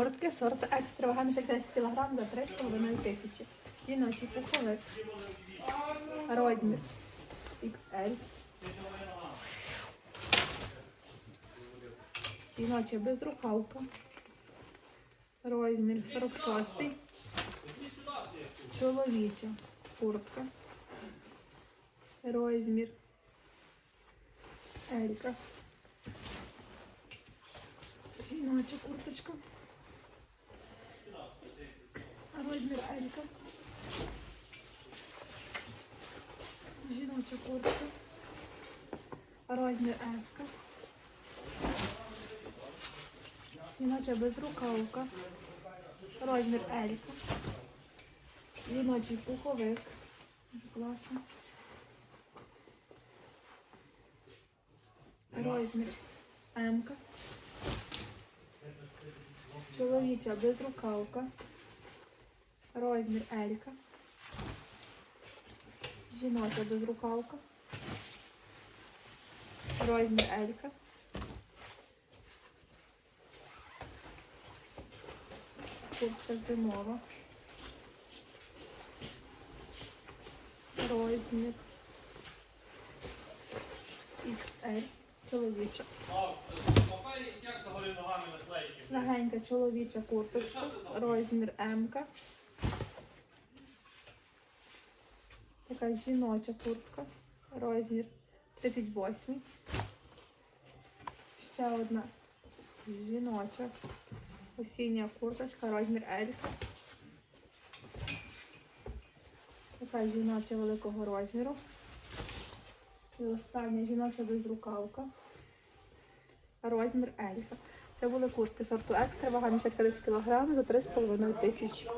Куртки сорту екстра вага мішок 10 кг за 3,5 тисячі. Жіночий пуховик. Розмір XL. Жіноча безрукавка. Розмір 46. Чоловіча куртка. Розмір Елька. Жіноча курточка. Розмір Елька. Жіноча куртка. Розмір Еска. Жіноча безрукавка. Розмір Елька. Жіночий пуховик. Дуже класно. Розмір М-ка. Чоловіча безрукавка. Розмір Елька. Жіноча безрукавка. Розмір Елька. Куртка зимова. Розмір XL. Чоловіча. Легенька чоловіча курточка. Розмір М. Така жіноча куртка. Розмір 38. Ще одна жіноча осіння курточка, розмір L. Така жіноча великого розміру. І остання жіноча безрукавка. Розмір L. Це були куртки сорту екстра, вага мішечка 10 кг за 3,5 тисячі.